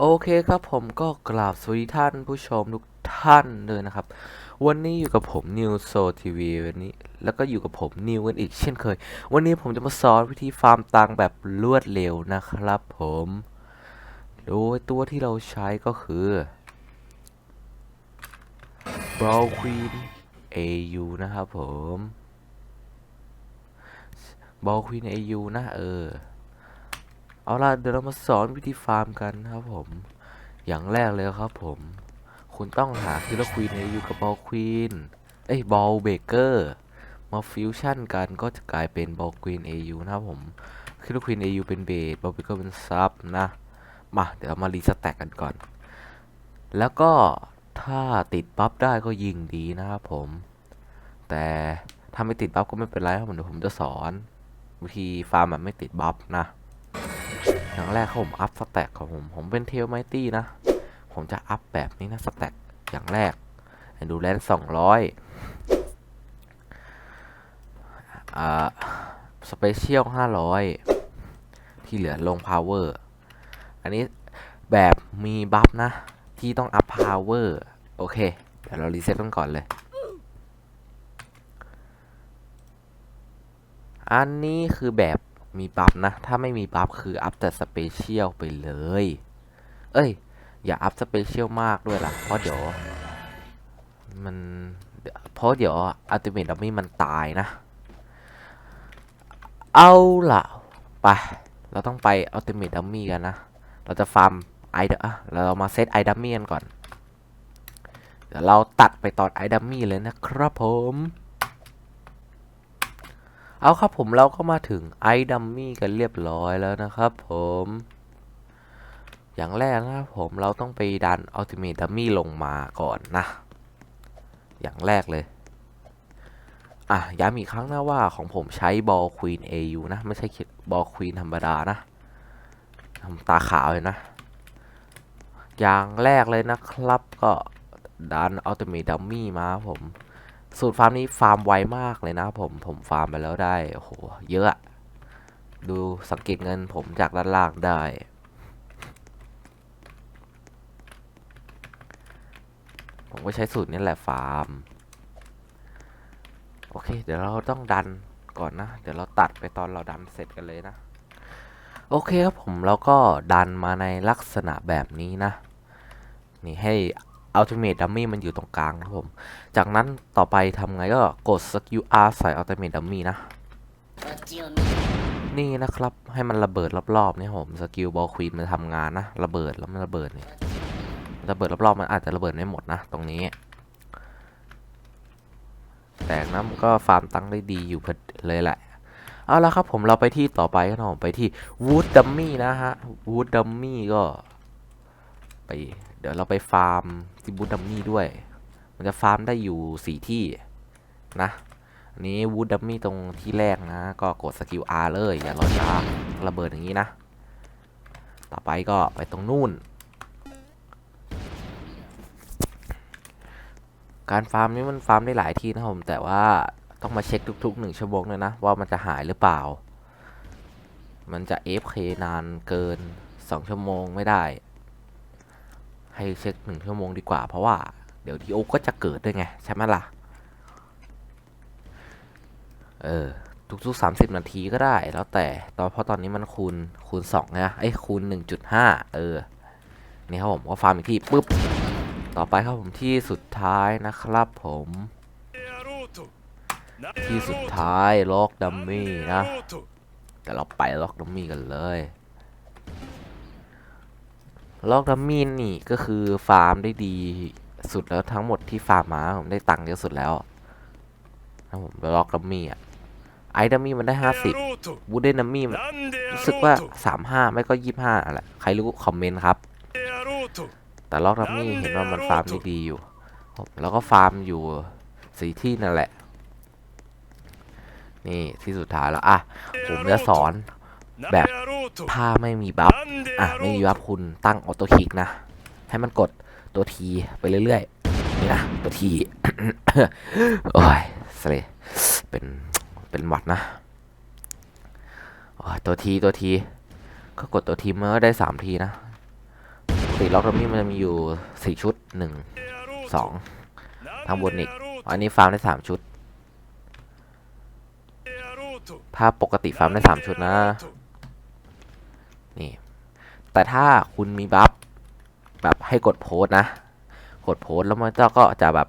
โอเคครับผมก็กราบสวัสดีท่านผู้ชมทุกท่านเลยนะครับ วันนี้อยู่กับผมนิวโซทีวีวันนี้ แล้วก็อยู่กับผมนิวกันอีกเช่นเคย วันนี้ผมจะมาสอนวิธีฟาร์มตังค์แบบรวดเร็วนะครับผมโดยตัวที่เราใช้ก็คือ b r o w Queen AU นะครับผม b r o w Queen AU นะเออ เอาล่ะเดี๋ยวเรามาสอนวิธีฟาร์มกันครับผม อย่างแรกเลยครับผม คุณต้องหาคิลควีนอยูกับบอลควีนเอ้ยบอลเบเกอร์มาฟิวชั่นกันก็จะกลายเป็นบอลควีน AU นะครับผมคิลควีน AU เป็นเบสบอลเบเกอร์เป็นซับนะ มาเดี๋ยวเรามารีสแต็กกันก่อน แล้วก็ถ้าติดบัฟได้ก็ยิงดีนะครับผม แต่ถ้าไม่ติดบัฟก็ไม่เป็นไรครับผมเดี๋ยวผมจะสอน วิธีฟาร์มแบบไม่ติดบัฟนะ อย่างแรกผมอัพสแต็กของผม ผมเป็นเทลไมตี้นะ ผมจะอัพแบบนี้นะสแต็กอย่างแรก ดูแลนสองร้อยอ่าสเปเชียลห้าร้อยที่เหลือลงพาวเวอร์ อันนี้แบบมีบัฟนะ ที่ต้องอัพพาวเวอร์ โอเค เดี๋ยวเรารีเซ็ตกันก่อนเลย อันนี้คือแบบ มีบัฟนะ ถ้าไม่มีบัฟคืออัพแต่สเปเชียลไปเลย เอ้ย อย่าอัพสเปเชียลมากด้วยล่ะ เพราะเดี๋ยว มันเพราะเดี๋ยวอัลติเมทดัมมี่มันตายนะ เอาล่ะ ไป เราต้องไปอัลติเมทดัมมี่กันนะ เราจะฟาร์มไอเดอะเรามาเซตไอดัมมี่กันก่อน เดี๋ยวเราตัดไปตอนไอดัมมี่เลยนะครับผม เอาครับผมเราก็มาถึงไอดัมมี่กันเรียบร้อยแล้วนะครับผม อย่างแรกนะครับผมเราต้องไปดันอัลติเม e ดัมมี่ลงมาก่อนนะ อย่างแรกเลย อะย้ำอีกครั้งนะว่าของผมใช้บอลควีน AU นะ ไม่ใช่บอลควีนธรรมดานะทำตาขาวเลยนะ อย่างแรกเลยนะครับก็ดันอัลติเม e ดัมมี่มาครับผม สูตรฟาร์มนี้ฟาร์มไวมากเลยนะผมผมฟาร์มไปแล้วได้โอ้โหเยอะดูสังเกตเงินผมจากด้านล่างได้ ผมก็ใช้สูตรนี้แหละฟาร์ม โอเค เดี๋ยวเราต้องดันก่อนนะ เดี๋ยวเราตัดไปตอนเราดันเสร็จกันเลยนะ โอเคครับผมเราก็ดันมาในลักษณะแบบนี้นะ นี่ให้ Ultimate Dummy มันอยู่ตรงกลางครับผม จากนั้นต่อไปทำไงก็กด Skill R ใส่ Ultimate Dummy นะ นี่นะครับให้มันระเบิดรอบๆนี่ผมสกิลบอลควีนมันทำงานนะ ระเบิดแล้วมันระเบิดนี่ระเบิดรอบๆมันอาจจะระเบิดไม่หมดนะ ตรงนี้ แต่นะมันก็ฟาร์มตังค์ได้ดีอยู่พอเลยแหละเอาละครับผมเราไปที่ต่อไปกันนะผมไปที่ Wood Dummy นะฮะ Wood Dummy ก็ ไปเดี๋ยวเราไปฟาร์มที่ Wood Dummy ด้วย มันจะฟาร์มได้อยู่สี่ที่นะอันนี้ Wood Dummy ตรงที่แรกนะ ก็กดสกิล R เลย อย่ารอช้าระเบิดอย่างนี้นะ ต่อไปก็ไปตรงนู่น การฟาร์มนี้มันฟาร์มได้หลายที่นะผม แต่ว่าต้องมาเช็คทุกๆหนึ่งชั่วโมงเลยนะ ว่ามันจะหายหรือเปล่า มันจะ FK นานเกิน 2 ชั่วโมงไม่ได้ ให้เช็คหนึ่งชั่วโมงดีกว่า เพราะว่าเดี๋ยวดีโอก็จะเกิดด้วยไง ใช่ไหมล่ะ เออ ทุกๆ30นาทีก็ได้แล้วแต่ตอนเพราะตอนนี้มันคูณคูณ2นะไอ้คูณ1.5เออ นี่ครับผมก็ฟาร์มอีกที่ปุ๊บ ต่อไปครับผมที่สุดท้ายนะครับผมที่สุดท้ายล็อกดัมมี่นะ แต่เราไปล็อกดัมมี่กันเลย ล็อกดัมมี่นี่ก็คือฟาร์มได้ดีสุดแล้วทั้งหมดที่ฟาร์มมาผมได้ตังค์เยอะสุดแล้วนะผมล็อกดัมมี่อะไอดัมมี่มันได้ห้าสิบวูดเดนดัมมี่รู้สึกว่าสามห้าไม่ก็ยี่ห้าอะไรใครรู้คอมเมนต์ครับ แต่ล็อกดัมมี่เห็นว่ามันฟาร์มได้ดีอยู่ แล้วก็ฟาร์มอยู่สี่ที่นั่นแหละ นี่ที่สุดท้ายแล้วอะผมจะสอน แบบถ้าไม่มีบัฟอะไม่มีบัฟคุณตั้งออโต้คลิกนะ ให้มันกดตัวทีไปเรื่อยๆนี่นะตัวทีโอ้ยสเลเป็นเป็นหวัดนะโอ้ยตัวทีตัวทีก็กดตัวทีมันก็ได้สามทีนะกติล็อกดัมมี่มันจะมีอยู่สี่ชุดหนึ่งสองทางบนอีกอันนี้ฟาร์มได้สามชุด ถ้าปกติฟาร์มได้สามชุดนะ นี่ แต่ถ้าคุณมีบัฟแบบให้กดโพสนะ กดโพสแล้วมันก็จะแบบ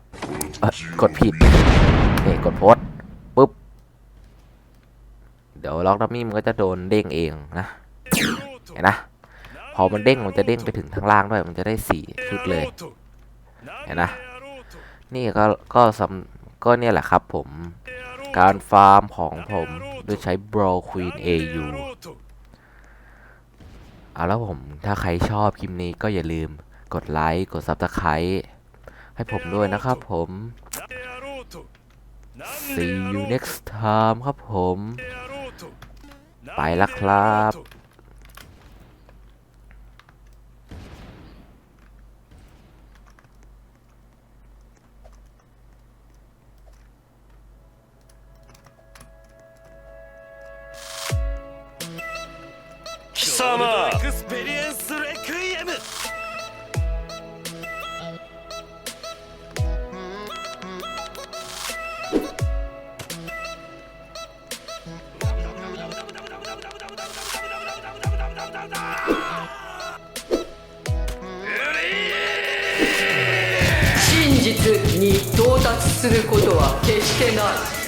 กดผิด นี่กดโพสปุ๊บ เดี๋ยวล็อกดัมมี่มันก็จะโดนเด้งเองนะ เห็นนะ พอมันเด้งมันจะเด้งไปถึงทางล่างด้วย มันจะได้สี่ชุดเลย เห็นนะ นี่ก็ก็สำก็เนี่ยแหละครับผม การฟาร์มของผมโดยใช้ Brawl Queen AU เอาแล้วผมถ้าใครชอบคลิปนี้ก็อย่าลืมกดไลค์กด Subscribe ให้ผมด้วยนะครับผม See you next time ครับผม ไปละครับ貴様真実に到達することは決してない。